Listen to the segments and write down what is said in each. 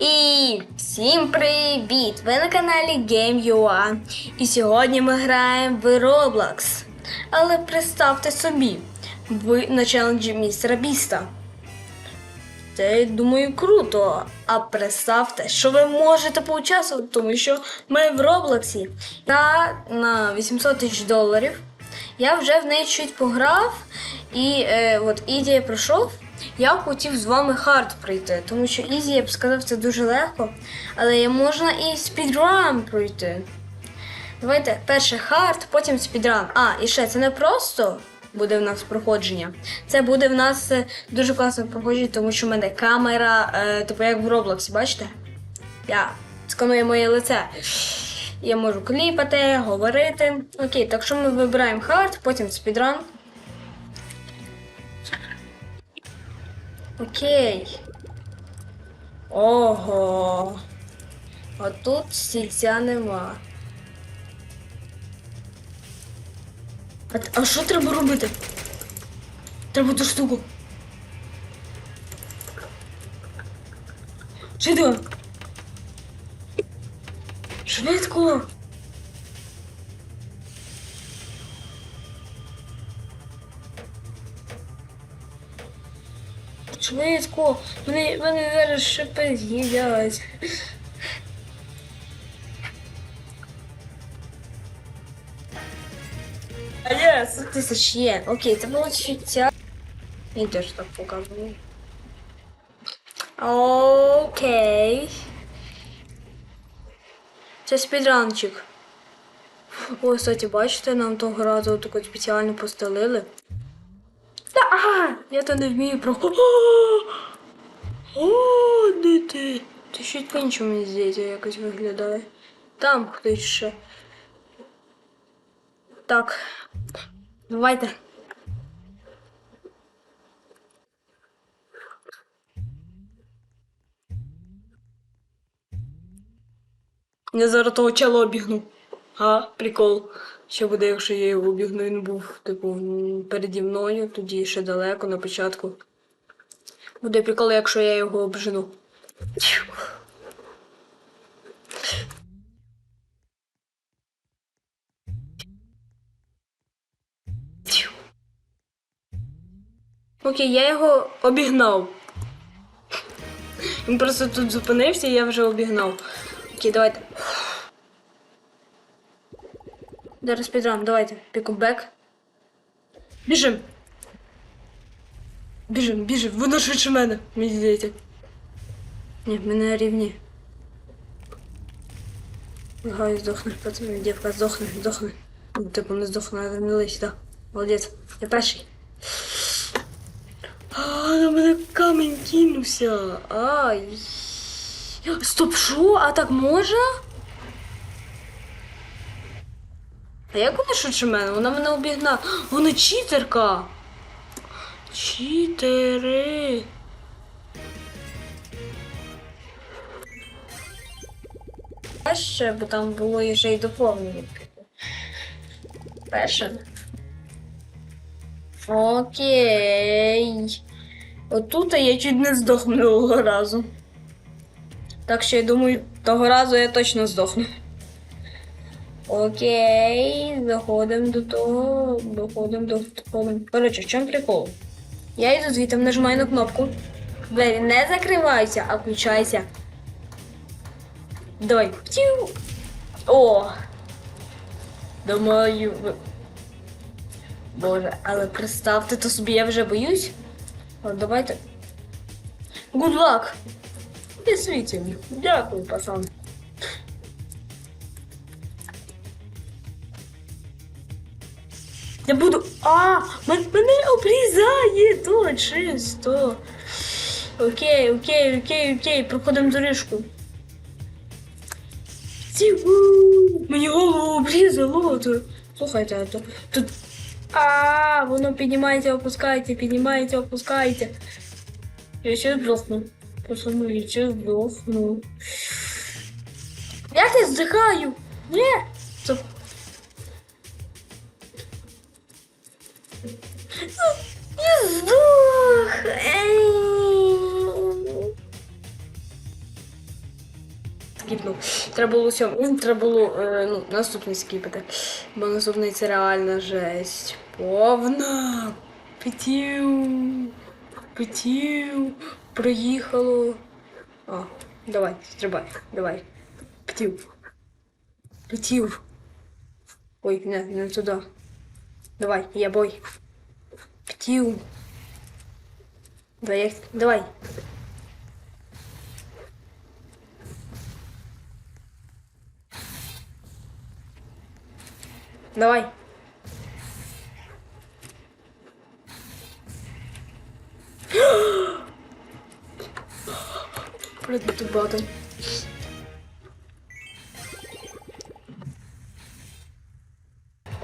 І всім привіт! Ви на каналі Game.ua. І сьогодні ми граємо в Roblox. Але представте собі, ви на челенджі містера Біста. Це, думаю, круто. А представте, що ви можете поучаствувати, тому що ми в Роблоксі. Я на 800 тисяч доларів. Я вже в неї чуть пограв, і е, от Ізі я пройшов. Я хотів з вами хард пройти, тому що Ізі, я б сказав, це дуже легко, але можна і спідран пройти. Давайте перше хард, потім спідран. А, і ще це не просто буде в нас проходження. Це буде в нас е, дуже класне проходження, тому що в мене камера, е, типу як в Роблоксі, бачите? Я сканує моє лице. Я можу кліпати, говорити. Окей, так що ми вибираємо хард, потім спідран. Окей. Ого. А тут стільця нема. А, що треба робити? Треба ту штуку. Швидко. Швидко. Швидко. Вони, вони зараз шипи з'їдять. А є, 100 тисяч є. Окей, це було чуття. Він теж так показував. Окей. Це спідранчик. О, кстати, бачите, нам того разу таку спеціально постелили. Та, а, я то не вмію про. О, де ти? Ти ще по-іншому здається якось виглядає. Там хтось ще. Так. Давайте. Я зараз того чела обігну. А, прикол. Що буде, якщо я його обігну, він був, типу, переді мною, тоді ще далеко на початку. Буде прикол, якщо я його обжену. Окей, я його обігнав. Він просто тут зупинився, і я вже обігнав. Окей, давайте. Зараз підрам, давайте. Пікубек. Біжим. Біжим, біжим. Воно швидше мене, мені здається. Ні, ми на рівні. Гай, здохне, пацани, дівка, здохне, здохне. Ну, Типу не здохне, а вернулись, так. Молодець. Я перший. А, на мене камінь кинувся. Ай. Стоп, що? А так можна? А як вона швидше мене? Вона мене обігнала. Вона читерка. Читери. Перше, бо там було ще й доповнення. Перше. Окей. Отут я чуть не здох минулого разу. Так що я думаю, того разу я точно здохну. Окей, заходимо до того, доходимо до того. Коротше, в чому прикол? Я йду звідти, нажимаю на кнопку. Двері не закриваються, а включайся. Давай. Тю. О! Думаю. Боже, але представте то собі, я вже боюсь. От давайте. Good luck! Без. Дякую, пацан. Я буду. А! Мене обрізає! То чисто. Окей, окей, окей, окей, проходимо доріжку. Цігу! Мені голову обрізало. Слухайте, то тут. А, воно піднімається, опускається, піднімається, опускається. Я ще здохну. Я ще здохну. Я не здихаю. Ні. Це... Я здох. Скіпнув. Треба було сьом. Треба було е, ну, наступний скіпати. Бо наступний це реальна жесть. Повна. Пітів. Пітів. Приїхало. О, давай, стрибай, давай. Пітів. Пітів. Ой, не, не туди. Давай, я бой. Птів. Давай, давай. Давай. Пройду батом.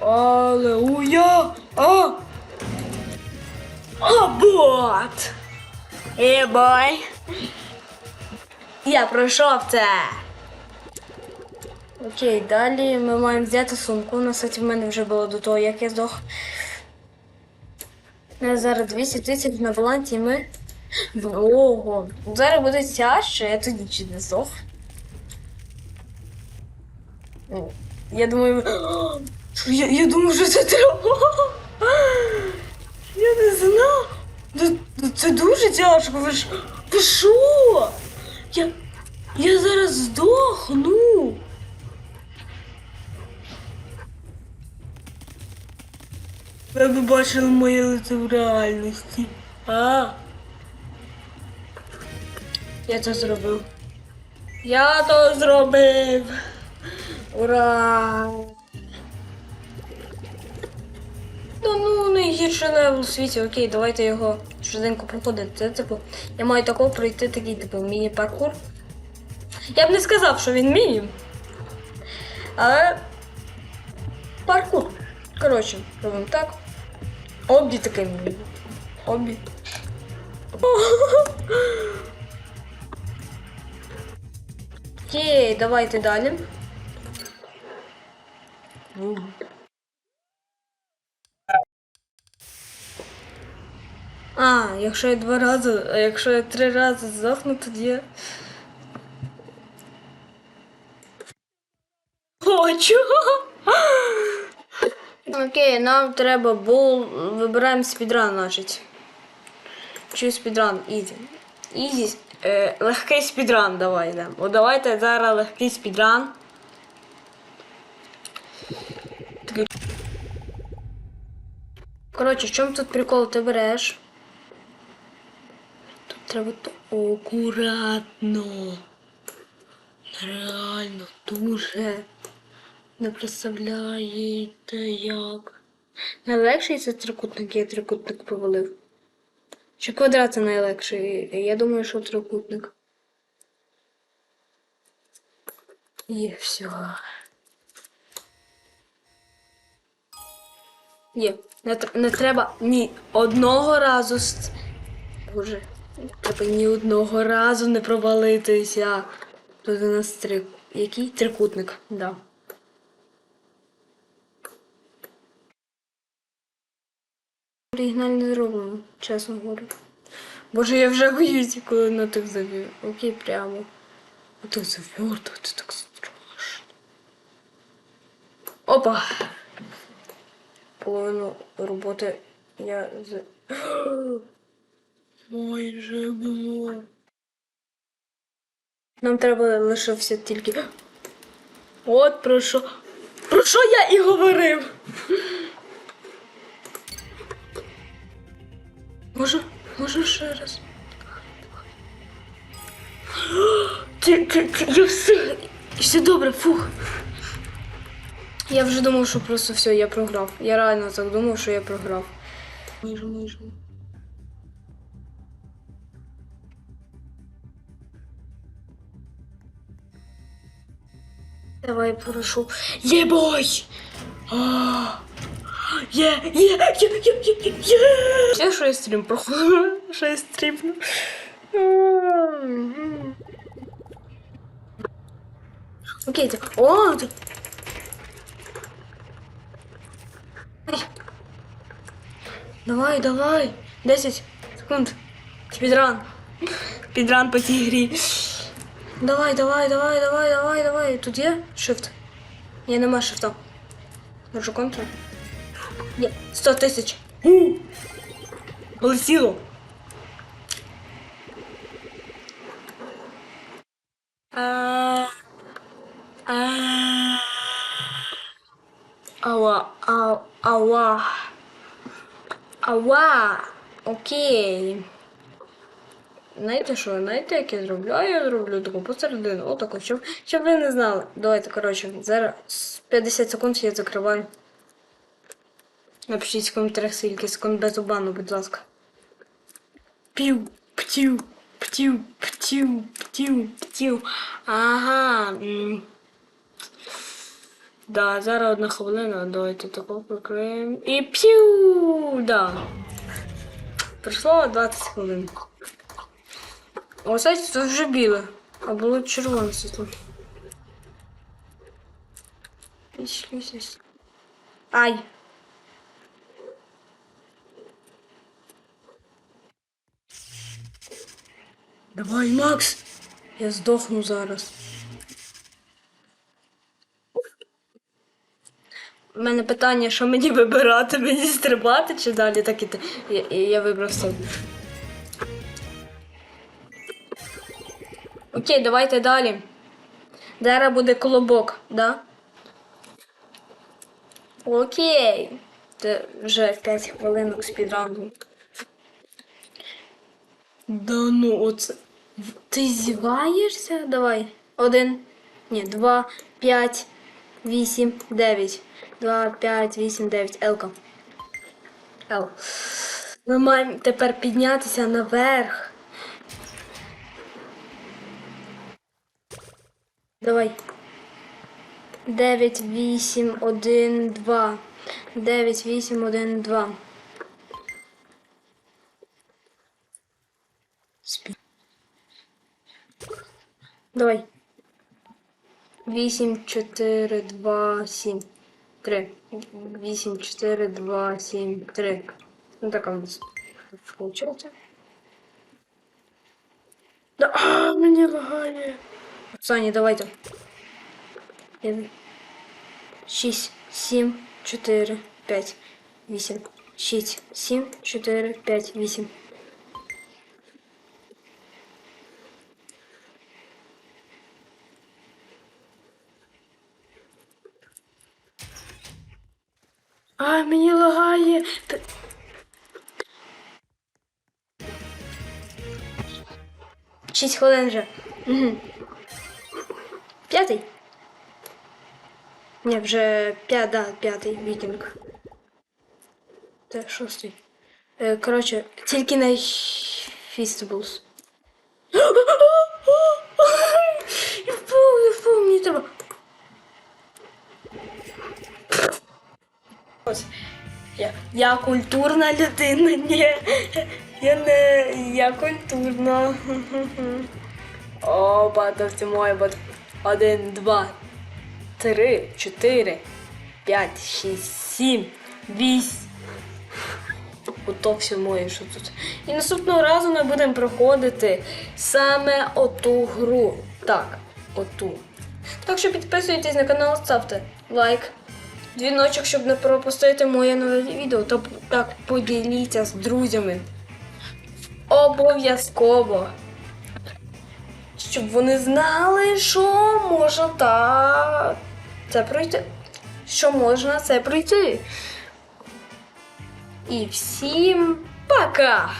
Аллилуйя! А! А, бот! Е, бой! Я пройшов це! Окей, далі ми маємо взяти сумку. На сайті в мене вже було до того, як я здох. У нас зараз 200 тисяч на балансі ми. Ого! Зараз буде тяжче, я тоді чи не. Ну, Я думаю. Я, я думаю, що це треба. Я не знав. Це, це дуже тяжко. Ви ж. Ви що? Я. Я зараз здохну. Ви б бачили моє лице в реальності. А. Я це зробив. Я то зробив. Ура! Ну, ну, найгірший левел у світі, окей, давайте його швиденько проходити. Це типу, я маю такого пройти такий, типу, міні-паркур. Я б не сказав, що він міні. Але. Паркур. Коротше, робимо так. Обі таке міні. Обі. Окей, давайте далі. А, якщо я два рази, а якщо я три рази здохну, тоді. я- Хочу. Окей, нам треба бул. Вибираємо спідран, значить. Чи спідран? Ізі. Ізі. Е, легкий спідран давай йдемо. О, давайте зараз легкий спідран. Коротше, в чому тут прикол? Ти береш. Тут треба акуратно. Реально дуже. Не представляєте як. Найлегший це трикутник, я трикутник повалив. Чи квадрат це найлегший? Я думаю, що трикутник. Є все. Є. Не, не треба ні одного разу. Боже, треба ні одного разу не провалитися. Тут у нас три. Який трикутник? Да. Оригінально зроблено, чесно говорю. Боже, я вже боюся, коли на тих завів. Окей, прямо. А тут заверто, це так страшно. Опа! Половину роботи я з. Майже було. Нам треба лишився тільки. От про що. Про що я і говорив? Може, може ще раз. Ти, ти, ти, я все. Все добре, фух. Я вже думав, що просто все, я програв. Я реально так думав, що я програв. Майже, майже. Давай прошу. Єбой! Є, є, є, є, є, є, є! Все, що я стрім проходив, що я стрімну. Окей, так. О. Ай. Давай, давай. 10 секунд. Підран. Підран по цій грі. Давай, давай, давай, давай, давай, давай. Тут є shift? Ні, нема шифта. Може контр? Є. 100 тисяч. Полетіло. Ава, а, ава. Ава. Окей. Знаєте що, знаєте, як я зроблю? А я зроблю таку посередину. Отаку, щоб, щоб ви не знали. Давайте, коротше, зараз 50 секунд я закриваю. Напишіть в коментарях скільки секунд без обану, будь ласка. Пів, птів, птів, птів, птів, птів. Ага. Да, зараз одна хвилина, давайте таку прикриємо. І п'ю! Да. Пройшло 20 хвилин. Ось це вже біле, а було червоне світло. Ай! Давай, Макс! Я здохну зараз. У мене питання, що мені вибирати, мені стрибати чи далі так іти. Я, я вибрав собі. Окей, давайте далі. Зараз буде колобок, да? Окей. Це вже 5 хвилин спідрану. Да ну оце. Ти зіваєшся? Давай. Один. Ні, два, п'ять, вісім, дев'ять. Два, п'ять, вісім, дев'ять. Елка. Ел. Ми маємо тепер піднятися наверх. Давай. 9, 8, 1, 2. 9, 8, 1, 2. Спі. Давай. 8, 4, 2, 7, 3. 8, 4, 2, 7, 3. Ну так у нас получается. Да, а, мені лагає. Саня, давайте. Один. Шість, сім, чотири, п'ять, вісім. Шість, сім, чотири, п'ять, вісім. А, мені лагає. Шість хвилин вже. Угу. П'ятий? Ні, вже п'я, да, п'ятий вікінг. Це шостий. Е, коротше, тільки на Фістеблс. Я впав, я впав, мені треба. Ось. Я, я культурна людина, ні. Я не. Я культурна. О, батовці мой, бат. Один, два, три, чотири, п'ять, шість, сім, вісім. Ото все моє, що тут. І наступного разу ми будемо проходити саме оту гру. Так, оту. Так що підписуйтесь на канал, ставте лайк, дзвіночок, щоб не пропустити моє нове відео. Та так поділіться з друзями. Обов'язково. Щоб вони знали, що можна та це пройти. Що можна це пройти. І всім пока!